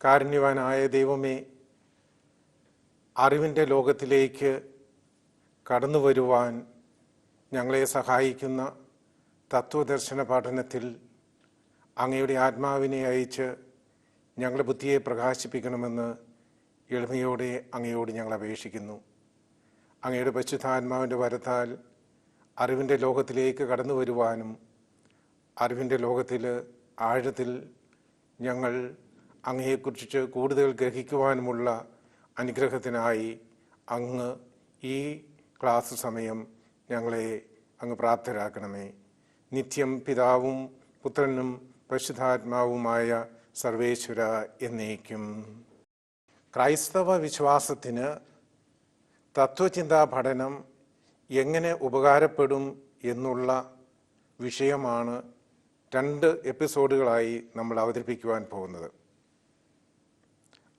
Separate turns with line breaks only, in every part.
കാരുണ്യവാനായ ദൈവമേ അറിവിന്റെ ലോകത്തിലേക്ക് കടന്നു വരുവാൻ ഞങ്ങളെ സഹായിക്കുന്ന തത്വദർശന പഠനത്തിൽ അങ്ങയുടെ ആത്മാവിനെ അയച്ച് ഞങ്ങളുടെ ബുദ്ധിയെ പ്രകാശിപ്പിക്കണമെന്ന് എളിമയോടെ അങ്ങയോട് ഞങ്ങൾ അപേക്ഷിക്കുന്നു. അങ്ങയുടെ പരിശുദ്ധാത്മാവിന്റെ വരത്താൽ അറിവിന്റെ ലോകത്തിലേക്ക് കടന്നു വരുവാനും അറിവിന്റെ ലോകത്തിൽ ആഴത്തിൽ ഞങ്ങൾ അങ്ങയെക്കുറിച്ച് കൂടുതൽ ഗ്രഹിക്കുവാനുമുള്ള അനുഗ്രഹത്തിനായി അങ്ങ് ഈ ക്ലാസ് സമയം ഞങ്ങളെ അങ്ങ് പ്രാപ്തരാക്കണമേ. നിത്യം പിതാവും പുത്രനും പരിശുദ്ധാത്മാവുമായ സർവേശ്വര എന്നേക്കും. ക്രൈസ്തവ വിശ്വാസത്തിന് തത്വചിന്താ പഠനം എങ്ങനെ ഉപകാരപ്പെടും എന്നുള്ള വിഷയമാണ് രണ്ട് എപ്പിസോഡുകളായി നമ്മൾ അവതരിപ്പിക്കുവാൻ പോകുന്നത്.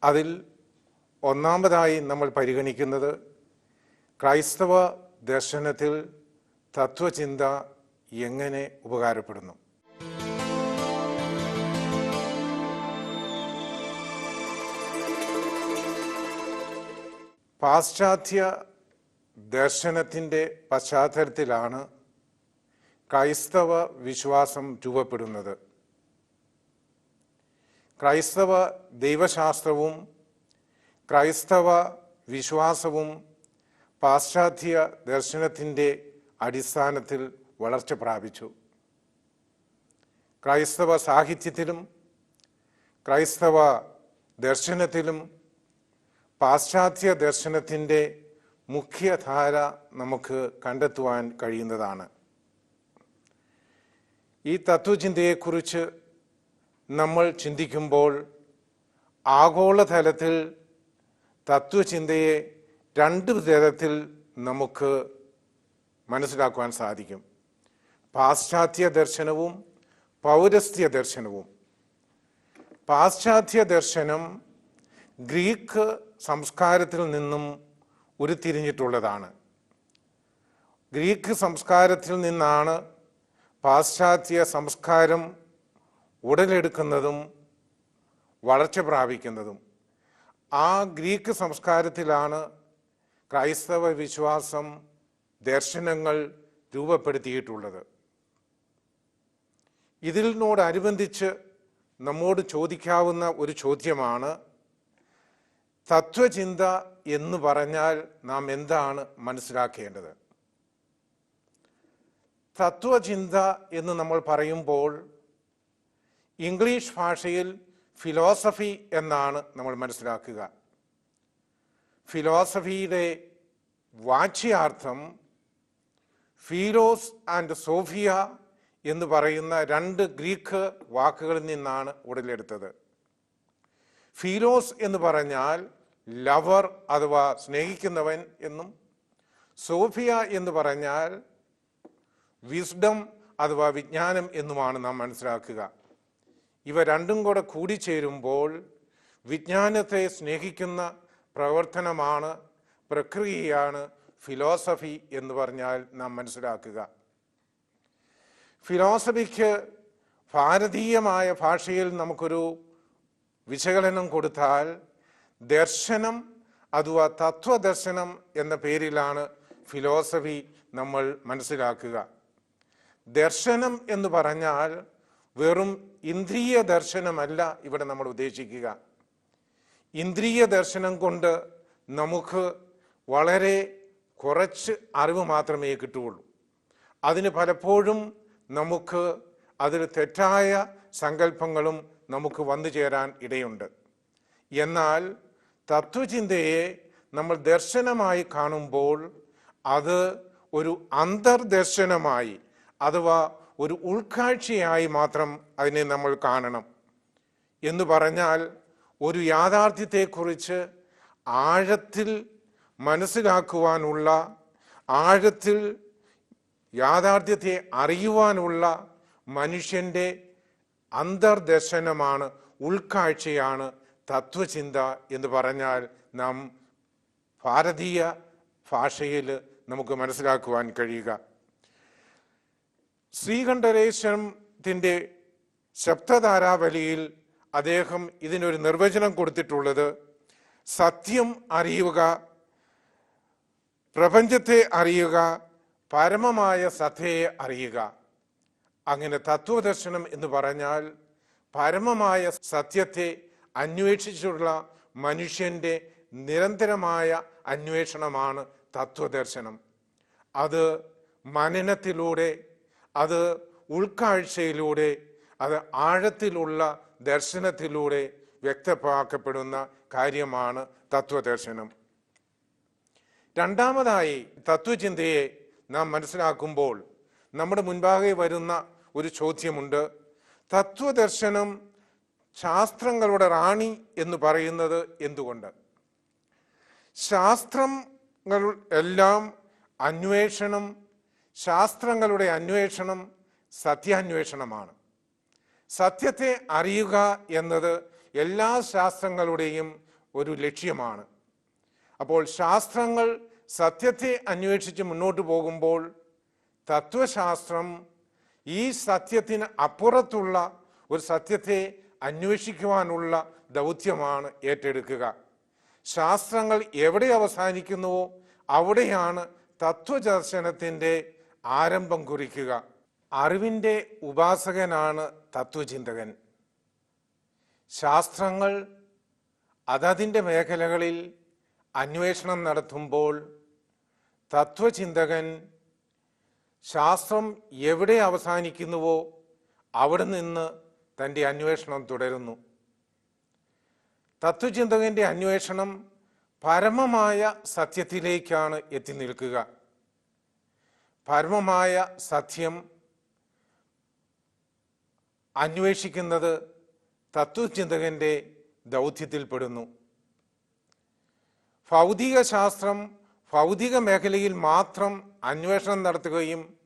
അതിൽ ഒന്നാമതായി നമ്മൾ പരിഗണിക്കുന്നത് ക്രൈസ്തവ ദർശനത്തിൽ തത്വചിന്ത എങ്ങനെ ഉപകാരപ്പെടുന്നു? പാശ്ചാത്യ ദർശനത്തിന്റെ പശ്ചാത്തലത്തിലാണ് ക്രൈസ്തവ വിശ്വാസം രൂപപ്പെടുന്നത്. ക്രൈസ്തവ ദൈവശാസ്ത്രവും ക്രൈസ്തവ വിശ്വാസവും പാശ്ചാത്യ ദർശനത്തിന്റെ അടിസ്ഥാനത്തിൽ വളർച്ച പ്രാപിച്ചു. ക്രൈസ്തവ സാഹിത്യത്തിലും ക്രൈസ്തവ ദർശനത്തിലും പാശ്ചാത്യ ദർശനത്തിന്റെ മുഖ്യധാര നമുക്ക് കണ്ടെത്തുവാൻ കഴിയുന്നതാണ്. ഈ തത്വചിന്തയെക്കുറിച്ച് നമ്മൾ ചിന്തിക്കുമ്പോൾ ആഗോളതലത്തിൽ തത്വചിന്തയെ രണ്ട് തരത്തിൽ നമുക്ക് മനസ്സിലാക്കുവാൻ സാധിക്കും. പാശ്ചാത്യ ദർശനവും പൗരസ്ത്യ ദർശനവും. പാശ്ചാത്യ ദർശനം ഗ്രീക്ക് സംസ്കാരത്തിൽ നിന്നും ഉരുത്തിരിഞ്ഞിട്ടുള്ളതാണ്. ഗ്രീക്ക് സംസ്കാരത്തിൽ നിന്നാണ് പാശ്ചാത്യ സംസ്കാരം ഉടലെടുക്കുന്നതും വളർച്ച പ്രാപിക്കുന്നതും. ആ ഗ്രീക്ക് സംസ്കാരത്തിലാണ് ക്രൈസ്തവ വിശ്വാസം ദർശനങ്ങൾ രൂപപ്പെടുത്തിയിട്ടുള്ളത്. ഇതിനോടനുബന്ധിച്ച് നമ്മോട് ചോദിക്കാവുന്ന ഒരു ചോദ്യമാണ് തത്വചിന്ത എന്ന് പറഞ്ഞാൽ നാം എന്താണ് മനസ്സിലാക്കേണ്ടത്? തത്വചിന്ത എന്ന് നമ്മൾ പറയുമ്പോൾ ഇംഗ്ലീഷ് ഭാഷയിൽ ഫിലോസഫി എന്നാണ് നമ്മൾ മനസ്സിലാക്കുക. ഫിലോസഫിയുടെ വാച്യാർത്ഥം ഫീലോസ് ആൻഡ് സോഫിയ എന്ന് പറയുന്ന രണ്ട് ഗ്രീക്ക് വാക്കുകളിൽ നിന്നാണ് ഉടലെടുത്തത്. ഫീലോസ് എന്ന് പറഞ്ഞാൽ ലവർ അഥവാ സ്നേഹിക്കുന്നവൻ എന്നും സോഫിയ എന്ന് പറഞ്ഞാൽ വിസ്ഡം അഥവാ വിജ്ഞാനം എന്നുമാണ് നാം മനസ്സിലാക്കുക. ഇവ രണ്ടും കൂടെ കൂടിച്ചേരുമ്പോൾ വിജ്ഞാനത്തെ സ്നേഹിക്കുന്ന പ്രവർത്തനമാണ് പ്രക്രിയയാണ് ഫിലോസഫി എന്ന് പറഞ്ഞാൽ നാം മനസ്സിലാക്കുക. ഫിലോസഫിക്ക് ഭാരതീയമായ ഭാഷയിൽ നമുക്കൊരു വിശകലനം കൊടുത്താൽ ദർശനം അഥവാ തത്വദർശനം എന്ന പേരിലാണ് ഫിലോസഫി നമ്മൾ മനസ്സിലാക്കുക. ദർശനം എന്ന് പറഞ്ഞാൽ വെറും ഇന്ദ്രിയ ദർശനമല്ല ഇവിടെ നമ്മൾ ഉദ്ദേശിക്കുക. ഇന്ദ്രിയ ദർശനം കൊണ്ട് നമുക്ക് വളരെ കുറച്ച് അറിവ് മാത്രമേ കിട്ടുകയുള്ളൂ. അതിന് പലപ്പോഴും നമുക്ക് അതിൽ തെറ്റായ സങ്കല്പങ്ങളും നമുക്ക് വന്നു ചേരാൻ ഇടയുണ്ട്. എന്നാൽ തത്വചിന്തയെ നമ്മൾ ദർശനമായി കാണുമ്പോൾ അത് ഒരു അന്തർദർശനമായി അഥവാ ഒരു ഉൾക്കാഴ്ചയായി മാത്രം അതിനെ നമ്മൾ കാണണം. എന്ന് പറഞ്ഞാൽ ഒരു യാഥാർത്ഥ്യത്തെക്കുറിച്ച് ആഴത്തിൽ മനസ്സിലാക്കുവാനുള്ള ആഴത്തിൽ യാഥാർത്ഥ്യത്തെ അറിയുവാനുള്ള മനുഷ്യന്റെ അന്തർദർശനമാണ് ഉൾക്കാഴ്ചയാണ് തത്വചിന്ത എന്ന് പറഞ്ഞാൽ നാം ഭാരതീയ ഭാഷയിൽ നമുക്ക് മനസ്സിലാക്കുവാൻ കഴിയുക. ശ്രീകണ്ഠരേശ്വരത്തിന്റെ ശബ്ദധാരാവലിയിൽ അദ്ദേഹം ഇതിനൊരു നിർവചനം കൊടുത്തിട്ടുള്ളത് സത്യം അറിയുക പ്രപഞ്ചത്തെ അറിയുക പരമമായ സത്തയെ അറിയുക. അങ്ങനെ തത്വദർശനം എന്ന് പറഞ്ഞാൽ പരമമായ സത്യത്തെ അന്വേഷിച്ചുള്ള മനുഷ്യന്റെ നിരന്തരമായ അന്വേഷണമാണ് തത്വദർശനം. അത് മനനത്തിലൂടെ അത് ഉൾക്കാഴ്ചയിലൂടെ അത് ആഴത്തിലുള്ള ദർശനത്തിലൂടെ വ്യക്തമാക്കപ്പെടുന്ന കാര്യമാണ് തത്വദർശനം. രണ്ടാമതായി തത്വചിന്തയെ നാം മനസ്സിലാക്കുമ്പോൾ നമ്മുടെ മുൻപാകെ വരുന്ന ഒരു ചോദ്യമുണ്ട്. തത്വദർശനം ശാസ്ത്രങ്ങളുടെ റാണി എന്ന് പറയുന്നത് എന്തുകൊണ്ട്? ശാസ്ത്രങ്ങൾ എല്ലാം അന്വേഷണം ശാസ്ത്രങ്ങളുടെ അന്വേഷണം സത്യാന്വേഷണമാണ്. സത്യത്തെ അറിയുക എന്നത് എല്ലാ ശാസ്ത്രങ്ങളുടെയും ഒരു ലക്ഷ്യമാണ്. അപ്പോൾ ശാസ്ത്രങ്ങൾ സത്യത്തെ അന്വേഷിച്ച് മുന്നോട്ട് പോകുമ്പോൾ തത്വശാസ്ത്രം ഈ സത്യത്തിന് അപ്പുറത്തുള്ള ഒരു സത്യത്തെ അന്വേഷിക്കുവാനുള്ള ദൗത്യമാണ് ഏറ്റെടുക്കുക. ശാസ്ത്രങ്ങൾ എവിടെ അവസാനിക്കുന്നുവോ അവിടെയാണ് തത്വദർശനത്തിന്റെ ആരംഭം കുറിക്കുക. അറിവിന്റെ ഉപാസകനാണ് തത്വചിന്തകൻ. ശാസ്ത്രങ്ങൾ അതതിന്റെ മേഖലകളിൽ അന്വേഷണം നടത്തുമ്പോൾ തത്വചിന്തകൻ ശാസ്ത്രം എവിടെ അവസാനിക്കുന്നുവോ അവിടെ നിന്ന് തന്റെ അന്വേഷണം തുടരുന്നു. തത്വചിന്തകന്റെ അന്വേഷണം പരമമായ സത്യത്തിലേക്കാണ് എത്തി നിൽക്കുക. പരമമായ സത്യം അന്വേഷിക്കുന്നത് തത്വചിന്തകന്റെ ദൗത്യത്തിൽപ്പെടുന്നു. ഭൗതിക ശാസ്ത്രം ഭൗതിക മേഖലയിൽ മാത്രം അന്വേഷണം നടത്തുകയും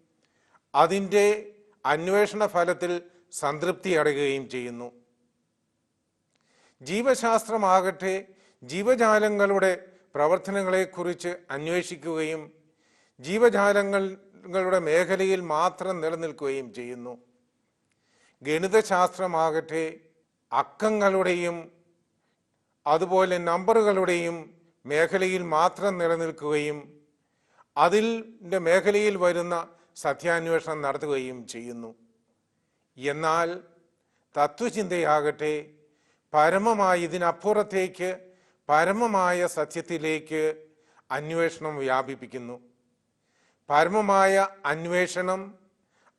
അതിന്റെ അന്വേഷണ ഫലത്തിൽ സംതൃപ്തി അടയുകയും ചെയ്യുന്നു. ജീവശാസ്ത്രമാകട്ടെ ജീവജാലങ്ങളുടെ പ്രവർത്തനങ്ങളെക്കുറിച്ച് അന്വേഷിക്കുകയും ജീവജാലങ്ങളുടെ മേഖലയിൽ മാത്രം നിലനിൽക്കുകയും ചെയ്യുന്നു. ഗണിതശാസ്ത്രമാകട്ടെ അക്കങ്ങളുടെയും അതുപോലെ നമ്പറുകളുടെയും മേഖലയിൽ മാത്രം നിലനിൽക്കുകയും അതിന്റെ മേഖലയിൽ വരുന്ന സത്യാന്വേഷണം നടത്തുകയും ചെയ്യുന്നു. എന്നാൽ തത്വചിന്തയാകട്ടെ പരമമായ ഇതിനപ്പുറത്തേക്ക് പരമമായ സത്യത്തിലേക്ക് അന്വേഷണം വ്യാപിപ്പിക്കുന്നു. പരമമായ അന്വേഷണം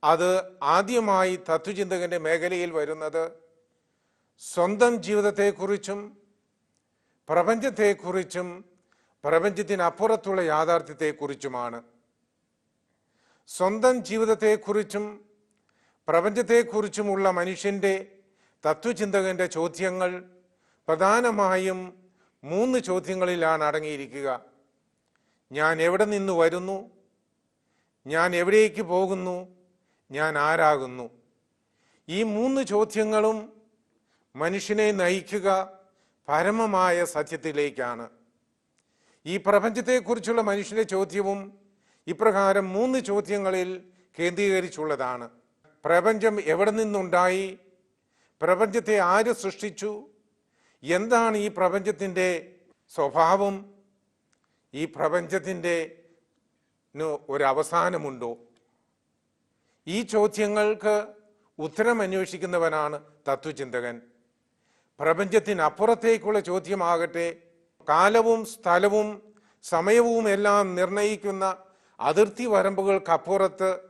അത് ആദ്യമായി തത്വചിന്തകന്റെ മേഖലയിൽ വരുന്നത് സ്വന്തം ജീവിതത്തെക്കുറിച്ചും പ്രപഞ്ചത്തെക്കുറിച്ചും പ്രപഞ്ചത്തിനപ്പുറത്തുള്ള യാഥാർത്ഥ്യത്തെക്കുറിച്ചുമാണ്. സ്വന്തം ജീവിതത്തെക്കുറിച്ചും പ്രപഞ്ചത്തെക്കുറിച്ചുമുള്ള മനുഷ്യന്റെ തത്വചിന്തകന്റെ ചോദ്യങ്ങൾ പ്രധാനമായും മൂന്ന് ചോദ്യങ്ങളിലാണ് അടങ്ങിയിരിക്കുക. ഞാൻ എവിടെ നിന്ന് വരുന്നു? ഞാൻ എവിടേക്ക് പോകുന്നു? ഞാൻ ആരാകുന്നു? ഈ മൂന്ന് ചോദ്യങ്ങളും മനുഷ്യനെ നയിക്കുക പരമമായ സത്യത്തിലേക്കാണ്. ഈ പ്രപഞ്ചത്തെക്കുറിച്ചുള്ള മനുഷ്യന്റെ ചോദ്യവും ഇപ്രകാരം മൂന്ന് ചോദ്യങ്ങളിൽ കേന്ദ്രീകരിച്ചുള്ളതാണ്. പ്രപഞ്ചം എവിടെ നിന്നുണ്ടായി? പ്രപഞ്ചത്തെ ആര് സൃഷ്ടിച്ചു? എന്താണ് ഈ പ്രപഞ്ചത്തിന്റെ സ്വഭാവം? ഈ പ്രപഞ്ചത്തിന്റെ ഒരവസാനമുണ്ടോ? ഈ ചോദ്യങ്ങൾക്ക് ഉത്തരം അന്വേഷിക്കുന്നവനാണ് തത്വചിന്തകൻ പ്രപഞ്ചത്തിനപ്പുറത്തേക്കുള്ള ചോദ്യമാകട്ടെ കാലവും സ്ഥലവും സമയവും എല്ലാം നിർണയിക്കുന്ന അതിർത്തി വരമ്പുകൾക്കപ്പുറത്ത്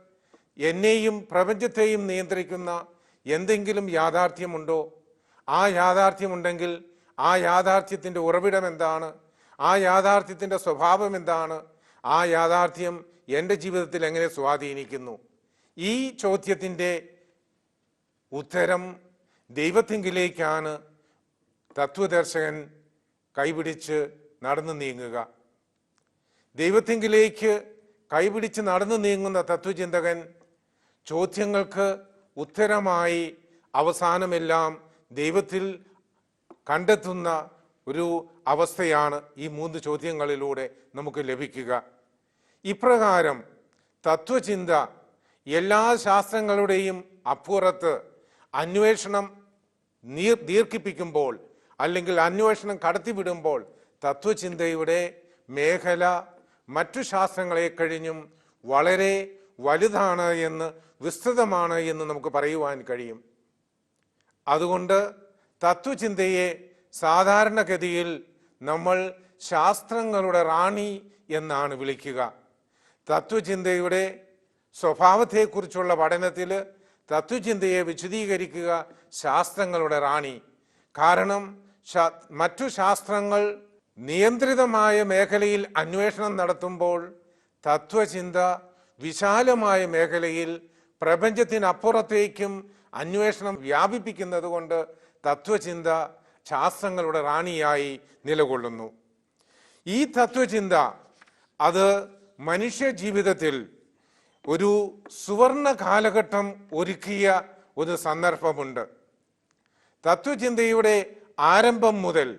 എന്നെയും പ്രപഞ്ചത്തെയും നിയന്ത്രിക്കുന്ന എന്തെങ്കിലും യാഥാർത്ഥ്യമുണ്ടോ? ആ യാഥാർത്ഥ്യമുണ്ടെങ്കിൽ ആ യാഥാർത്ഥ്യത്തിന്റെ ഉറവിടം എന്താണ്? ആ യാഥാർത്ഥ്യത്തിന്റെ സ്വഭാവം എന്താണ്? ആ യാഥാർത്ഥ്യം എന്റെ ജീവിതത്തിൽ എങ്ങനെ സ്വാധീനിക്കുന്നു? ഈ ചോദ്യത്തിന്റെ ഉത്തരം ദൈവത്തിങ്കിലേക്കാണ് തത്വദർശകൻ കൈപിടിച്ച് നടന്നു നീങ്ങുക. ദൈവത്തിങ്കിലേക്ക് കൈപിടിച്ച് നടന്നു നീങ്ങുന്ന തത്വചിന്തകൻ ചോദ്യങ്ങൾക്ക് ഉത്തരമായി അവസാനമെല്ലാം ദൈവത്തിൽ കണ്ടെത്തുന്ന ഒരു അവസ്ഥയാണ് ഈ മൂന്ന് ചോദ്യങ്ങളിലൂടെ നമുക്ക് ലഭിക്കുക. ഇപ്രകാരം തത്വചിന്ത എല്ലാ ശാസ്ത്രങ്ങളുടെയും അപ്പുറത്ത് അന്വേഷണം നീർ ദീർഘിപ്പിക്കുമ്പോൾ അല്ലെങ്കിൽ അന്വേഷണം കടത്തിവിടുമ്പോൾ തത്വചിന്തയുടെ മേഖല മറ്റു ശാസ്ത്രങ്ങളെ കഴിഞ്ഞും വളരെ വലുതാണ് എന്ന് വിസ്തൃതമാണ് എന്ന് നമുക്ക് പറയുവാൻ കഴിയും. അതുകൊണ്ട് തത്വചിന്തയെ സാധാരണഗതിയിൽ നമ്മൾ ശാസ്ത്രങ്ങളുടെ റാണി എന്നാണ് വിളിക്കുക. തത്വചിന്തയുടെ സ്വഭാവത്തെക്കുറിച്ചുള്ള പഠനത്തിൽ തത്വചിന്തയെ വിശദീകരിക്കുക ശാസ്ത്രങ്ങളുടെ റാണി. കാരണം മറ്റു ശാസ്ത്രങ്ങൾ നിയന്ത്രിതമായ മേഖലയിൽ അന്വേഷണം നടത്തുമ്പോൾ തത്വചിന്ത വിശാലമായ മേഖലയിൽ പ്രപഞ്ചത്തിനപ്പുറത്തേക്കും അന്വേഷണം വ്യാപിപ്പിക്കുന്നത് കൊണ്ട് തത്വചിന്ത ശാസ്ത്രങ്ങളുടെ റാണിയായി നിലകൊള്ളുന്നു. ഈ തത്വചിന്ത അത് മനുഷ്യ ജീവിതത്തിൽ ഒരു സുവർണ കാലഘട്ടം ഒരുക്കിയ ഒരു സന്ദർഭമുണ്ട്. തത്വചിന്തയുടെ ആരംഭം മുതൽ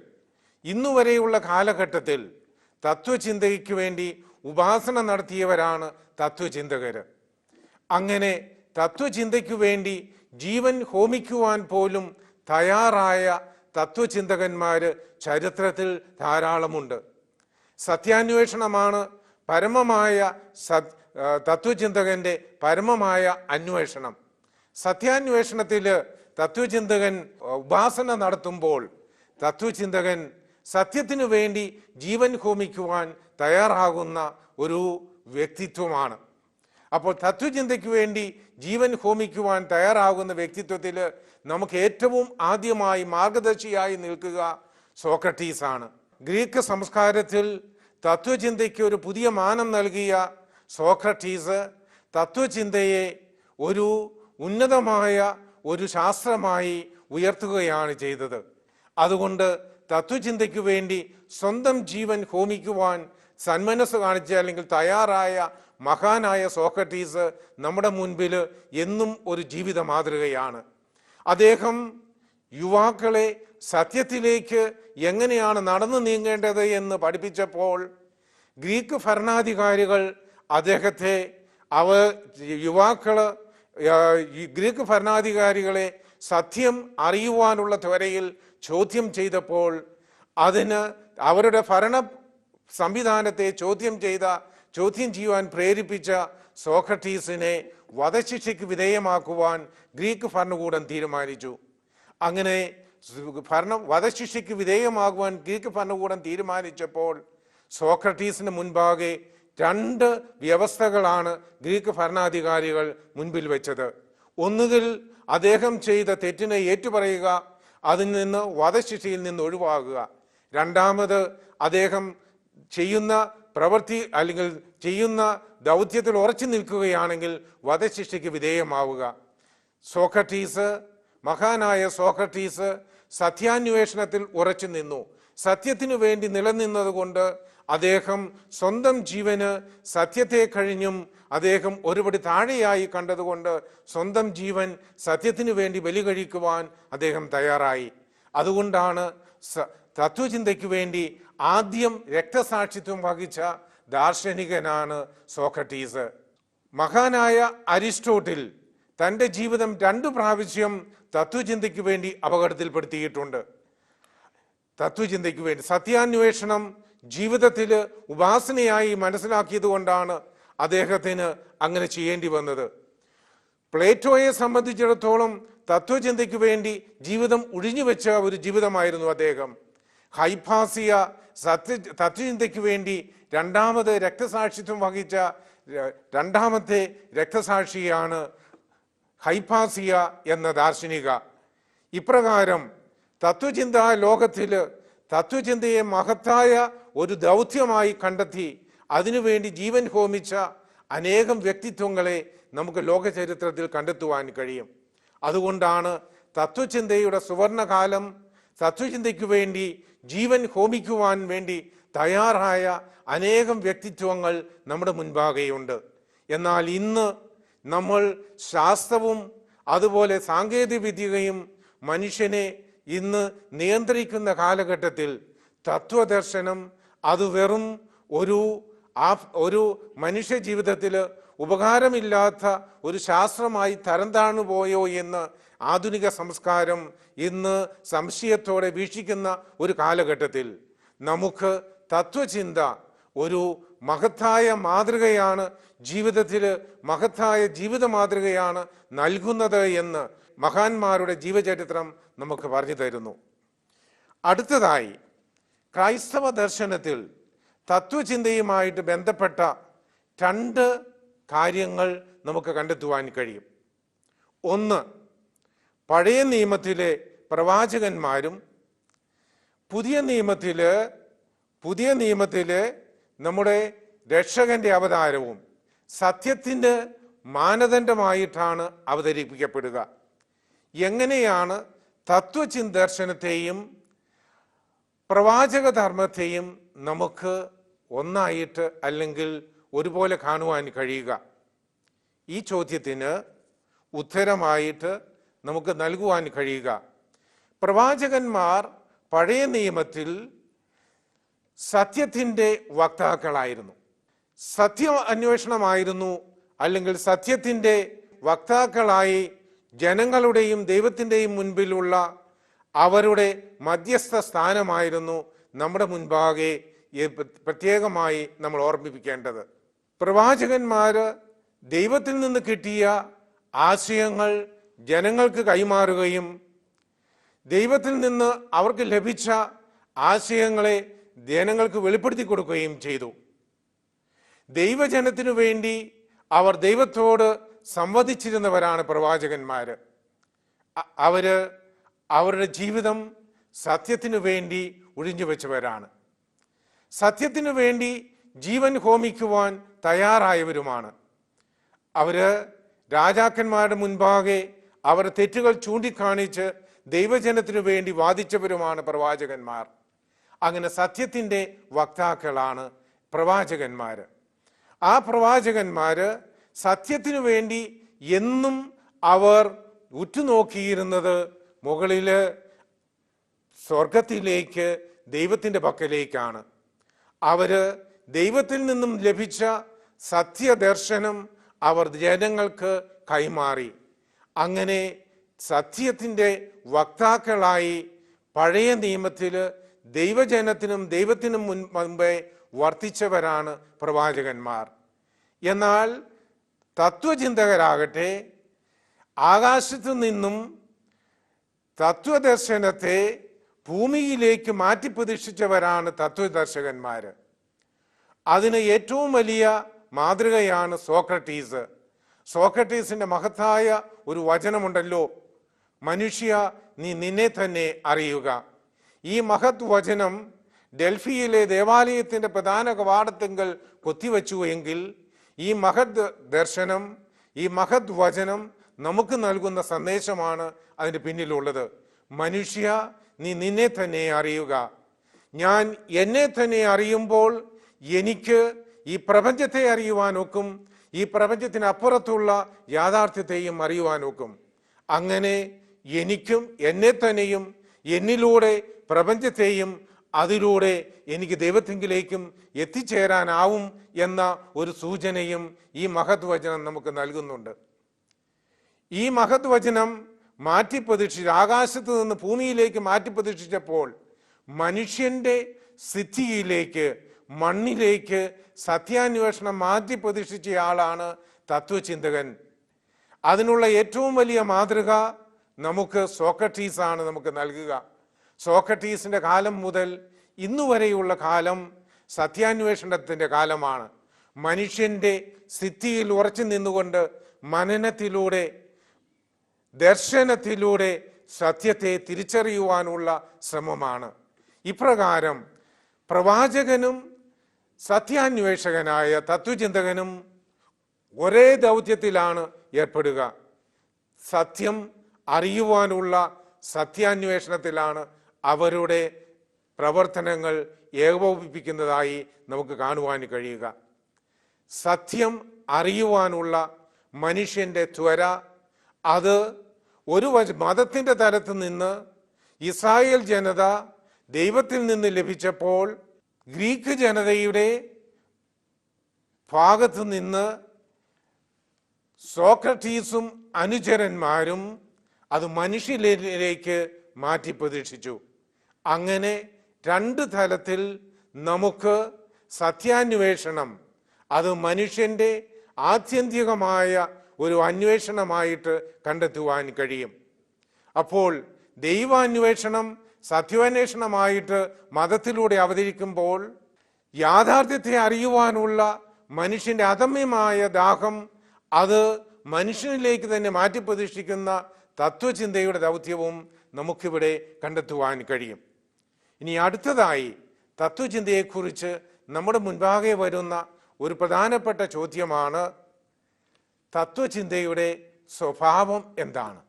ഇന്നുവരെയുള്ള കാലഘട്ടത്തിൽ തത്വചിന്തയ്ക്ക് വേണ്ടി ഉപാസന നടത്തിയവരാണ് തത്വചിന്തകർ. അങ്ങനെ തത്വചിന്തയ്ക്കു വേണ്ടി ജീവൻ ഹോമിക്കുവാൻ പോലും തയ്യാറായ തത്വചിന്തകന്മാര് ചരിത്രത്തിൽ ധാരാളമുണ്ട്. സത്യാന്വേഷണമാണ് പരമമായ സത് തത്വചിന്തകന്റെ പരമമായ അന്വേഷണം. സത്യാന്വേഷണത്തിൽ തത്വചിന്തകൻ ഉപാസന നടത്തുമ്പോൾ തത്വചിന്തകൻ സത്യത്തിനു വേണ്ടി ജീവൻ ഹോമിക്കുവാൻ തയ്യാറാകുന്ന ഒരു വ്യക്തിത്വമാണ്. അപ്പോൾ തത്വചിന്തയ്ക്ക് വേണ്ടി ജീവൻ ഹോമിക്കുവാൻ തയ്യാറാകുന്ന വ്യക്തിത്വത്തിൽ നമുക്ക് ഏറ്റവും ആദ്യമായി മാർഗദർശിയായി നിൽക്കുക സോക്രട്ടീസ് ആണ് ഗ്രീക്ക് സംസ്കാരത്തിൽ തത്വചിന്തയ്ക്ക് ഒരു പുതിയ മാനം നൽകിയ സോക്രട്ടീസ് തത്വചിന്തയെ ഒരു ഉന്നതമായ ഒരു ശാസ്ത്രമായി ഉയർത്തുകയാണ് ചെയ്തത്. അതുകൊണ്ട് തത്വചിന്തയ്ക്ക് വേണ്ടി സ്വന്തം ജീവൻ ഹോമിക്കുവാൻ സന്മനസ് കാണിച്ച അല്ലെങ്കിൽ തയ്യാറായ മഹാനായ സോക്രട്ടീസ് നമ്മുടെ മുൻപിൽ എന്നും ഒരു ജീവിത മാതൃകയാണ് അദ്ദേഹം യുവാക്കളെ സത്യത്തിലേക്ക് എങ്ങനെയാണ് നടന്നു നീങ്ങേണ്ടത് എന്ന് പഠിപ്പിച്ചപ്പോൾ ഗ്രീക്ക് ഭരണാധികാരികൾ അദ്ദേഹത്തെ അവ യുവാക്കൾ ഈ ഗ്രീക്ക് ഭരണാധികാരികളെ സത്യം അറിയുവാനുള്ള ത്വരയിൽ ചോദ്യം ചെയ്തപ്പോൾ അതിന് അവരുടെ ഭരണ സംവിധാനത്തെ ചോദ്യം ചെയ്ത ചോദ്യം ചെയ്യുവാൻ പ്രേരിപ്പിച്ച സോക്രട്ടീസിനെ വധശിക്ഷയ്ക്ക് വിധേയമാക്കുവാൻ ഗ്രീക്ക് ഭരണകൂടം തീരുമാനിച്ചു. അങ്ങനെ ഭരണം വധശിക്ഷയ്ക്ക് വിധേയമാകുവാൻ ഗ്രീക്ക് ഭരണകൂടം തീരുമാനിച്ചപ്പോൾ സോക്രട്ടീസിന് മുൻപാകെ രണ്ട് വ്യവസ്ഥകളാണ് ഗ്രീക്ക് ഭരണാധികാരികൾ മുൻപിൽ വെച്ചത്. ഒന്നുകിൽ അദ്ദേഹം ചെയ്ത തെറ്റിനെ ഏറ്റുപറയുക അതിൽ നിന്ന് വധശിക്ഷയിൽ നിന്ന് ഒഴിവാകുക. രണ്ടാമത് അദ്ദേഹം ചെയ്യുന്ന പ്രവൃത്തി അല്ലെങ്കിൽ ചെയ്യുന്ന ദൗത്യത്തിൽ ഉറച്ചു നിൽക്കുകയാണെങ്കിൽ വധശിക്ഷയ്ക്ക് വിധേയമാവുക. സോക്രട്ടീസ് മഹാനായ സോക്രട്ടീസ് സത്യാന്വേഷണത്തിൽ ഉറച്ചു നിന്നു. സത്യത്തിനു വേണ്ടി നിലനിന്നതുകൊണ്ട് അദ്ദേഹം സ്വന്തം ജീവന് സത്യത്തെ കഴിഞ്ഞും അദ്ദേഹം ഒരുപടി താഴെയായി കണ്ടതുകൊണ്ട് സ്വന്തം ജീവൻ സത്യത്തിനു വേണ്ടി ബലി കഴിക്കുവാൻ അദ്ദേഹം തയ്യാറായി. അതുകൊണ്ടാണ് തത്വചിന്തയ്ക്ക് വേണ്ടി ആദ്യം രക്തസാക്ഷിത്വം വഹിച്ച ദാർശനികനാണ് സോക്രട്ടീസ്. മഹാനായ അരിസ്റ്റോട്ടിൽ തന്റെ ജീവിതം രണ്ടു പ്രാവശ്യം തത്വചിന്തയ്ക്ക് വേണ്ടി അപകടത്തിൽപ്പെടുത്തിയിട്ടുണ്ട്. തത്വചിന്തയ്ക്ക് വേണ്ടി സത്യാന്വേഷണം ജീവിതത്തിൽ ഉപാസനയായി മനസ്സിലാക്കിയത് കൊണ്ടാണ് അദ്ദേഹത്തിന് അങ്ങനെ ചെയ്യേണ്ടി വന്നത്. പ്ലേറ്റോയെ സംബന്ധിച്ചിടത്തോളം തത്വചിന്തയ്ക്ക് വേണ്ടി ജീവിതം ഒഴിഞ്ഞുവെച്ച ഒരു ജീവിതമായിരുന്നു അദ്ദേഹം. ഹൈഫാസിയ സത്യ തത്വചിന്തയ്ക്ക് വേണ്ടി രണ്ടാമത് രക്തസാക്ഷിത്വം വഹിച്ച രണ്ടാമത്തെ രക്തസാക്ഷിയാണ് ഹൈഫാസിയ എന്ന ദാർശനിക. ഇപ്രകാരം തത്വചിന്താ ലോകത്തിൽ തത്വചിന്തയെ മഹത്തായ ഒരു ദൗത്യമായി കണ്ടെത്തി അതിനുവേണ്ടി ജീവൻ ഹോമിച്ച അനേകം വ്യക്തിത്വങ്ങളെ നമുക്ക് ലോകചരിത്രത്തിൽ കണ്ടെത്തുവാൻ കഴിയും. അതുകൊണ്ടാണ് തത്വചിന്തയുടെ സുവർണകാലം തത്വചിന്തയ്ക്ക് വേണ്ടി ജീവൻ ഹോമിക്കുവാൻ വേണ്ടി തയ്യാറായ അനേകം വ്യക്തിത്വങ്ങൾ നമ്മുടെ മുൻപാകെയുണ്ട്. എന്നാൽ ഇന്ന് നമ്മൾ ശാസ്ത്രവും അതുപോലെ സാങ്കേതികവിദ്യയും മനുഷ്യനെ ഇന്ന് നിയന്ത്രിക്കുന്ന കാലഘട്ടത്തിൽ തത്വദർശനം അത് വെറും ഒരു ആ ഒരു മനുഷ്യ ജീവിതത്തിൽ ഉപകാരമില്ലാത്ത ഒരു ശാസ്ത്രമായി തരം പോയോ എന്ന് ആധുനിക സംസ്കാരം ഇന്ന് സംശയത്തോടെ വീക്ഷിക്കുന്ന ഒരു കാലഘട്ടത്തിൽ നമുക്ക് തത്വചിന്ത ഒരു മഹത്തായ മാതൃകയാണ് ജീവിതത്തിൽ മഹത്തായ ജീവിത മാതൃകയാണ് നൽകുന്നത് എന്ന് മഹാന്മാരുടെ ജീവചരിത്രം നമുക്ക് പറഞ്ഞു തരുന്നു. അടുത്തതായി ക്രൈസ്തവ ദർശനത്തിൽ തത്വചിന്തയുമായിട്ട് ബന്ധപ്പെട്ട രണ്ട് കാര്യങ്ങൾ നമുക്ക് കണ്ടെത്തുവാൻ കഴിയും. ഒന്ന് പഴയ നിയമത്തിലെ പ്രവാചകന്മാരും പുതിയ നിയമത്തിൽ പുതിയ നിയമത്തിൽ നമ്മുടെ രക്ഷകന്റെ അവതാരവും സത്യത്തിന്റെ മാനദണ്ഡമായിട്ടാണ് അവതരിപ്പിക്കപ്പെടുക. എങ്ങനെയാണ് തത്വചിന്തർശനത്തെയും പ്രവാചക ധർമ്മത്തെയും നമുക്ക് ഒന്നായിട്ട് അല്ലെങ്കിൽ ഒരുപോലെ കാണുവാൻ കഴിയുക? ഈ ചോദ്യത്തിന് ഉത്തരമായിട്ട് നമുക്ക് നൽകുവാൻ കഴിയുക. പ്രവാചകന്മാർ പഴയ നിയമത്തിൽ സത്യത്തിന്റെ വക്താക്കളായിരുന്നു. സത്യ അന്വേഷണമായിരുന്നു അല്ലെങ്കിൽ സത്യത്തിന്റെ വക്താക്കളായി ജനങ്ങളുടെയും ദൈവത്തിന്റെയും മുൻപിലുള്ള അവരുടെ മധ്യസ്ഥ സ്ഥാനമായിരുന്നു നമ്മുടെ മുൻപാകെ പ്രത്യേകമായി നമ്മൾ ഓർമ്മിപ്പിക്കേണ്ടത്. പ്രവാചകന്മാർ ദൈവത്തിൽ നിന്ന് കിട്ടിയ ആശയങ്ങൾ ജനങ്ങൾക്ക് കൈമാറുകയും ദൈവത്തിൽ നിന്ന് അവർക്ക് ലഭിച്ച ആശയങ്ങളെ ജനങ്ങൾക്ക് വെളിപ്പെടുത്തി കൊടുക്കുകയും ചെയ്തു. ദൈവജനത്തിനു വേണ്ടി അവർ ദൈവത്തോട് സംവദിച്ചിരുന്നവരാണ് പ്രവാചകന്മാർ അവർ അവരുടെ ജീവിതം സത്യത്തിനു വേണ്ടി ഒഴിഞ്ഞു വെച്ചവരാണ്. സത്യത്തിനു വേണ്ടി ജീവൻ ഹോമിക്കുവാൻ തയ്യാറായവരുമാണ്. അവർ രാജാക്കന്മാരുടെ മുൻപാകെ അവർ തെറ്റുകൾ ചൂണ്ടിക്കാണിച്ച് ദൈവജനത്തിനു വേണ്ടി വാദിച്ചവരുമാണ് പ്രവാചകന്മാർ. അങ്ങനെ സത്യത്തിന്റെ വക്താക്കളാണ് പ്രവാചകന്മാർ ആ പ്രവാചകന്മാർ സത്യത്തിനു വേണ്ടി എന്നും അവർ ഉറ്റുനോക്കിയിരുന്നത് മുകളിൽ സ്വർഗത്തിലേക്ക് ദൈവത്തിന്റെ പക്കലേക്കാണ്. അവർ ദൈവത്തിൽ നിന്നും ലഭിച്ച സത്യദർശനം അവർ ജനങ്ങൾക്ക് കൈമാറി. അങ്ങനെ സത്യത്തിന്റെ വക്താക്കളായി പഴയ നിയമത്തിൽ ദൈവജനത്തിനും ദൈവത്തിനും മുൻ മുമ്പേ വർത്തിച്ചവരാണ് പ്രവാചകന്മാർ. എന്നാൽ തത്വചിന്തകരാകട്ടെ ആകാശത്തു നിന്നും തത്വദർശനത്തെ ഭൂമിയിലേക്ക് മാറ്റി പ്രതീക്ഷിച്ചവരാണ് തത്വദർശകന്മാർ. അതിന് ഏറ്റവും വലിയ മാതൃകയാണ് സോക്രട്ടീസ്. സോക്രട്ടീസിന്റെ മഹത്തായ ഒരു വചനമുണ്ടല്ലോ മനുഷ്യ നീ നിന്നെ തന്നെ അറിയുക. ഈ മഹത് വചനം ഡൽഹിയിലെ ദേവാലയത്തിന്റെ പ്രധാന കവാടത്തിങ്കൽ കൊത്തിവെച്ചു എങ്കിൽ ഈ മഹത് ദർശനം ഈ മഹത് വചനം നമുക്ക് നൽകുന്ന സന്ദേശമാണ് അതിന്റെ പിന്നിലുള്ളത്. മനുഷ്യ നീ നിന്നെ തന്നെ അറിയുക. ഞാൻ എന്നെ തന്നെ അറിയുമ്പോൾ എനിക്ക് ഈ പ്രപഞ്ചത്തെ അറിയുവാനൊക്കും ഈ പ്രപഞ്ചത്തിനപ്പുറത്തുള്ള യാഥാർത്ഥ്യത്തെയും അറിയുവാനൊക്കും അങ്ങനെ എനിക്കും എന്നെ തന്നെയും എന്നിലൂടെ പ്രപഞ്ചത്തെയും അതിലൂടെ എനിക്ക് ദൈവത്തെങ്കിലേക്കും എത്തിച്ചേരാനാവും എന്ന ഒരു സൂചനയും ഈ മഹത് വചനം നമുക്ക് നൽകുന്നുണ്ട്. ഈ മഹത് വചനം മാറ്റിപ്രതീക്ഷിച്ച് ആകാശത്ത് നിന്ന് ഭൂമിയിലേക്ക് മാറ്റിപ്രതീക്ഷിച്ചപ്പോൾ മനുഷ്യന്റെ സിദ്ധിയിലേക്ക് മണ്ണിലേക്ക് സത്യാന്വേഷണം മാറ്റി പ്രതീക്ഷിച്ചയാളാണ് തത്വചിന്തകൻ. അതിനുള്ള ഏറ്റവും വലിയ മാതൃക നമുക്ക് സോക്രട്ടീസ് ആണ് നമുക്ക് നൽകുക. സോക്രട്ടീസിന്റെ കാലം മുതൽ ഇന്നുവരെയുള്ള കാലം സത്യാന്വേഷണത്തിന്റെ കാലമാണ്. മനുഷ്യന്റെ സ്ഥിതിയിൽ ഉറച്ചു നിന്നുകൊണ്ട് മനനത്തിലൂടെ ദർശനത്തിലൂടെ സത്യത്തെ തിരിച്ചറിയുവാനുള്ള ശ്രമമാണ്. ഇപ്രകാരം പ്രവാചകനും സത്യാന്വേഷകനായ തത്വചിന്തകനും ഒരേ ദൗത്യത്തിലാണ് ഏർപ്പെടുക. സത്യം അറിയുവാനുള്ള സത്യാന്വേഷണത്തിലാണ് അവരുടെ പ്രവർത്തനങ്ങൾ ഏകോപിപ്പിക്കുന്നതായി നമുക്ക് കാണുവാൻ കഴിയുക. സത്യം അറിയുവാനുള്ള മനുഷ്യന്റെ ത്വര അത് ഒരു മതത്തിന്റെ തലത്തിൽ നിന്ന് ഇസ്രായേൽ ജനത ദൈവത്തിൽ നിന്ന് ലഭിച്ചപ്പോൾ ഗ്രീക്ക് ജനതയുടെ ഭാഗത്തു നിന്ന് സോക്രട്ടീസും അനുചരന്മാരും അത് മനുഷ്യരിലേക്ക് മാറ്റി പ്രതീക്ഷിച്ചു. അങ്ങനെ രണ്ട് തലത്തിൽ നമുക്ക് സത്യാന്വേഷണം അത് മനുഷ്യന്റെ ആത്യന്തികമായ ഒരു അന്വേഷണമായിട്ട് കണ്ടെത്തുവാൻ കഴിയും. അപ്പോൾ ദൈവാന്വേഷണം സത്യാന്വേഷണമായിട്ട് മതത്തിലൂടെ അവതരിക്കുമ്പോൾ യാഥാർത്ഥ്യത്തെ അറിയുവാനുള്ള മനുഷ്യന്റെ അദമ്യമായ ദാഹം അത് മനുഷ്യനിലേക്ക് തന്നെ മാറ്റി പ്രതീക്ഷിക്കുന്ന തത്വചിന്തയുടെ ദൗത്യവും നമുക്കിവിടെ കണ്ടെത്തുവാൻ കഴിയും. ഇനി അടുത്തതായി തത്വചിന്തയെക്കുറിച്ച് നമ്മുടെ മുൻപാകെ വരുന്ന ഒരു പ്രധാനപ്പെട്ട ചോദ്യമാണ് തത്വചിന്തയുടെ സ്വഭാവം എന്താണ്?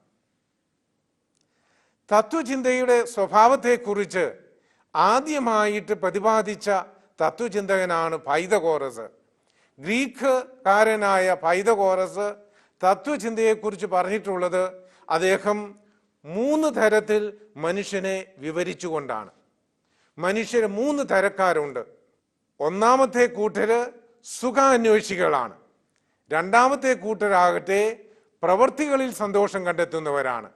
തത്വചിന്തയുടെ സ്വഭാവത്തെക്കുറിച്ച് ആദ്യമായിട്ട് പ്രതിപാദിച്ച തത്വചിന്തകനാണ് പൈതകോറസ് ഗ്രീക്കുകാരനായ പൈതകോറസ് തത്വചിന്തയെക്കുറിച്ച് പറഞ്ഞിട്ടുള്ളത് അദ്ദേഹം മൂന്ന് തരത്തിൽ മനുഷ്യനെ വിവരിച്ചുകൊണ്ടാണ്. മനുഷ്യർ മൂന്ന് തരക്കാരുണ്ട്. ഒന്നാമത്തെ കൂട്ടര് സുഖാന്വേഷികളാണ്. രണ്ടാമത്തെ കൂട്ടരാകട്ടെ പ്രവൃത്തികളിൽ സന്തോഷം കണ്ടെത്തുന്നവരാണ്.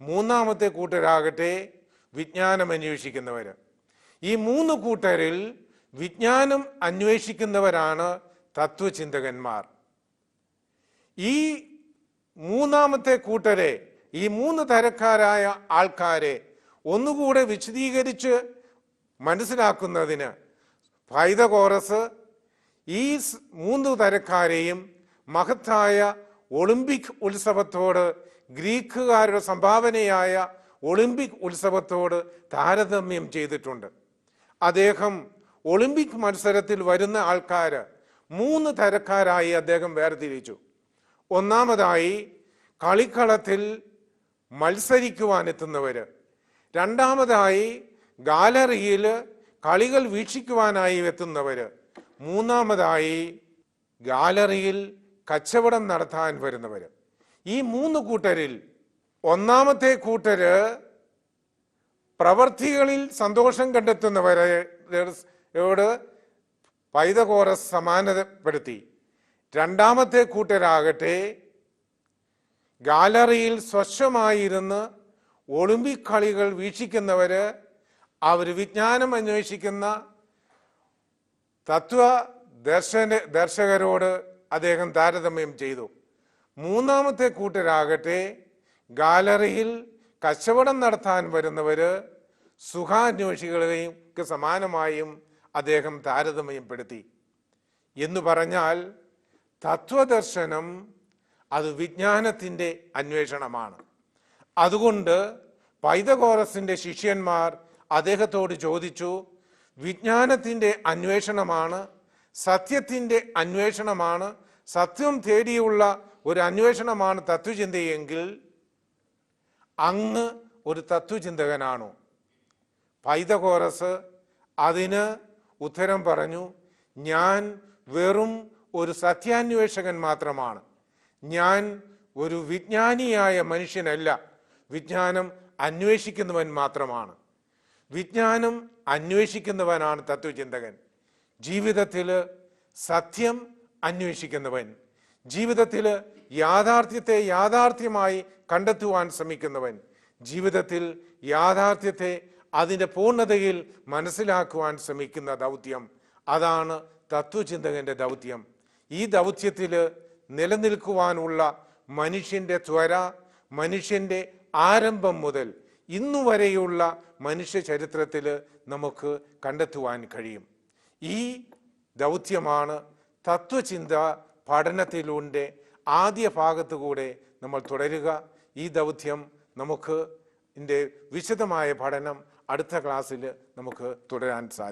മൂന്നാമത്തെ കൂട്ടരാകട്ടെ വിജ്ഞാനം അന്വേഷിക്കുന്നവർ ഈ മൂന്ന് കൂട്ടരിൽ വിജ്ഞാനം അന്വേഷിക്കുന്നവരാണ് തത്വചിന്തകന്മാർ. ഈ മൂന്നാമത്തെ കൂട്ടരെ ഈ മൂന്ന് തരക്കാരായ ആൾക്കാരെ ഒന്നുകൂടെ വിശദീകരിച്ച് മനസ്സിലാക്കുന്നതിന് ഫൈതകോറസ് ഈ മൂന്ന് തരക്കാരെയും മഹത്തായ ഒളിമ്പിക് ഉത്സവത്തോട് ഗ്രീക്കുകാരുടെ സംഭാവനയായ ഒളിമ്പിക് ഉത്സവത്തോട് താരതമ്യം ചെയ്തിട്ടുണ്ട്. അദ്ദേഹം ഒളിമ്പിക് മത്സരത്തിൽ വരുന്ന ആൾക്കാർ മൂന്ന് തരക്കാരായി അദ്ദേഹം വേർതിരിച്ചു. ഒന്നാമതായി കളിക്കളത്തിൽ മത്സരിക്കുവാനെത്തുന്നവർ രണ്ടാമതായി ഗാലറിയിൽ കളികൾ വീക്ഷിക്കുവാനായി എത്തുന്നവര് മൂന്നാമതായി ഗാലറിയിൽ കച്ചവടം നടത്താൻ വരുന്നവര് ഈ മൂന്ന് കൂട്ടരിൽ ഒന്നാമത്തെ കൂട്ടര് പ്രവർത്തികളിൽ സന്തോഷം കണ്ടെത്തുന്നവരോട് പൈതകോറസ് സമാനതപ്പെടുത്തി. രണ്ടാമത്തെ കൂട്ടരാകട്ടെ ഗാലറിയിൽ സ്വച്ഛമായിരുന്ന് ഒളിമ്പിക് കളികൾ വീക്ഷിക്കുന്നവര് അവർ വിജ്ഞാനം അന്വേഷിക്കുന്ന തത്വ ദർശന ദർശകരോട് അദ്ദേഹം താരതമ്യം ചെയ്തു. മൂന്നാമത്തെ കൂട്ടരാകട്ടെ ഗാലറിയിൽ കച്ചവടം നടത്താൻ വരുന്നവര് സുഖാന്വേഷികളെയും സമാനമായും അദ്ദേഹം താരതമ്യപ്പെടുത്തി. എന്ന് പറഞ്ഞാൽ തത്വദർശനം അത് വിജ്ഞാനത്തിന്റെ അന്വേഷണമാണ്. അതുകൊണ്ട് പൈതകോറസിന്റെ ശിഷ്യന്മാർ അദ്ദേഹത്തോട് ചോദിച്ചു വിജ്ഞാനത്തിന്റെ അന്വേഷണമാണ് സത്യത്തിന്റെ അന്വേഷണമാണ് സത്യം തേടിയുള്ള ഒരു അന്വേഷണമാണ് തത്വചിന്തയെങ്കിൽ അങ്ങ് ഒരു തത്വചിന്തകനാണോ പൈതകോറസ് അതിന് ഉത്തരം പറഞ്ഞു ഞാൻ വെറും ഒരു സത്യാന്വേഷകൻ മാത്രമാണ്. ഞാൻ ഒരു വിജ്ഞാനിയായ മനുഷ്യനല്ല. വിജ്ഞാനം അന്വേഷിക്കുന്നവൻ മാത്രമാണ്. വിജ്ഞാനം അന്വേഷിക്കുന്നവനാണ് തത്വചിന്തകൻ. ജീവിതത്തിൽ സത്യം അന്വേഷിക്കുന്നവൻ. ജീവിതത്തിൽ യാഥാർത്ഥ്യത്തെ യാഥാർത്ഥ്യമായി കണ്ടെത്തുവാൻ ശ്രമിക്കുന്നവൻ. ജീവിതത്തിൽ യാഥാർത്ഥ്യത്തെ അതിന്റെ പൂർണതയിൽ മനസ്സിലാക്കുവാൻ ശ്രമിക്കുന്ന ദൗത്യം. അതാണ് തത്വചിന്തകന്റെ ദൗത്യം. ഈ ദൗത്യത്തിൽ നിലനിൽക്കുവാനുള്ള മനുഷ്യന്റെ ത്വര മനുഷ്യന്റെ ആരംഭം മുതൽ ഇന്നുവരെയുള്ള മനുഷ്യ ചരിത്രത്തിൽ നമുക്ക് കണ്ടെത്തുവാൻ കഴിയും. ഈ ദൗത്യമാണ് തത്വചിന്ത പഠനത്തിലൂടെ ആദ്യ ഭാഗത്തു കൂടെ നമ്മൾ തുടരുക. ഈ ദൗത്യം നമുക്ക് ഇതിന്റെ വിശദമായ പഠനം അടുത്ത ക്ലാസ്സിൽ നമുക്ക് തുടരാൻ സാധിക്കും.